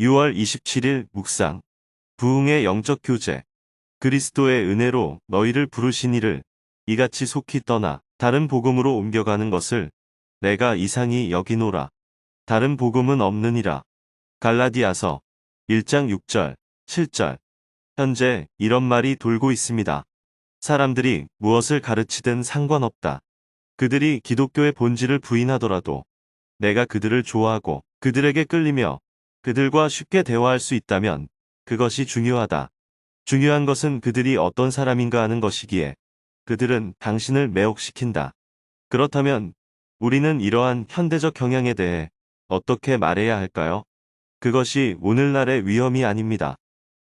6월 27일 묵상. 부흥의 영적 교제. 그리스도의 은혜로 너희를 부르시니를 이같이 속히 떠나 다른 복음으로 옮겨가는 것을 내가 이상히 여기노라. 다른 복음은 없느니라. 갈라디아서 1장 6절, 7절. 현재 이런 말이 돌고 있습니다. 사람들이 무엇을 가르치든 상관없다. 그들이 기독교의 본질을 부인하더라도 내가 그들을 좋아하고 그들에게 끌리며 그들과 쉽게 대화할 수 있다면 그것이 중요하다. 중요한 것은 그들이 어떤 사람인가 하는 것이기에 그들은 당신을 매혹시킨다. 그렇다면 우리는 이러한 현대적 경향에 대해 어떻게 말해야 할까요? 그것이 오늘날의 위험이 아닙니다.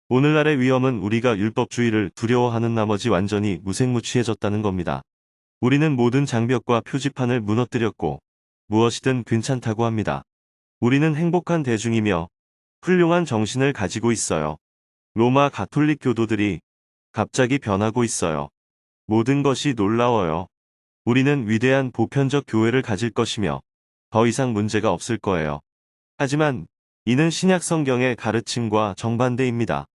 오늘날의 위험은 우리가 율법주의를 두려워하는 나머지 완전히 무색무취해졌다는 겁니다. 우리는 모든 장벽과 표지판을 무너뜨렸고 무엇이든 괜찮다고 합니다. 우리는 행복한 대중이며 훌륭한 정신을 가지고 있어요. 로마 가톨릭 교도들이 갑자기 변하고 있어요. 모든 것이 놀라워요. 우리는 위대한 보편적 교회를 가질 것이며 더 이상 문제가 없을 거예요. 하지만 이는 신약 성경의 가르침과 정반대입니다.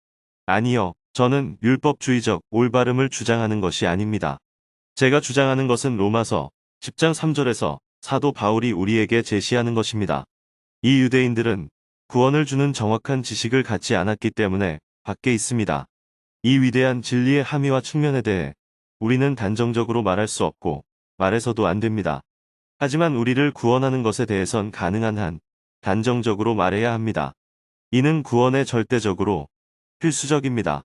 아니요, 저는 율법주의적 올바름을 주장하는 것이 아닙니다. 제가 주장하는 것은 로마서 10장 3절에서 사도 바울이 우리에게 제시하는 것입니다. 이 유대인들은 구원을 주는 정확한 지식을 갖지 않았기 때문에 밖에 있습니다. 이 위대한 진리의 함의와 측면에 대해 우리는 단정적으로 말할 수 없고 말해서도 안 됩니다. 하지만 우리를 구원하는 것에 대해선 가능한 한 단정적으로 말해야 합니다. 이는 구원에 절대적으로 필수적입니다.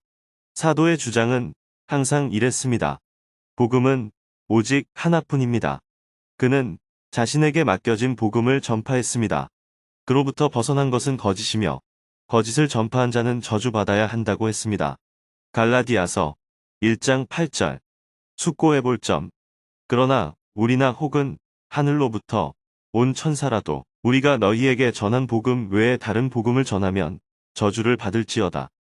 사도의 주장은 항상 이랬습니다. 복음은 오직 하나뿐입니다. 그는 자신에게 맡겨진 복음을 전파했습니다. 그로부터 벗어난 것은 거짓이며 거짓을 전파한 자는 저주받아야 한다고 했습니다. 갈라디아서 1장 8절 숙고해 볼 점. 그러나 우리나 혹은 하늘로부터 온 천사라도 우리가 너희에게 전한 복음 외에 다른 복음을 전하면 저주를 받을지어다.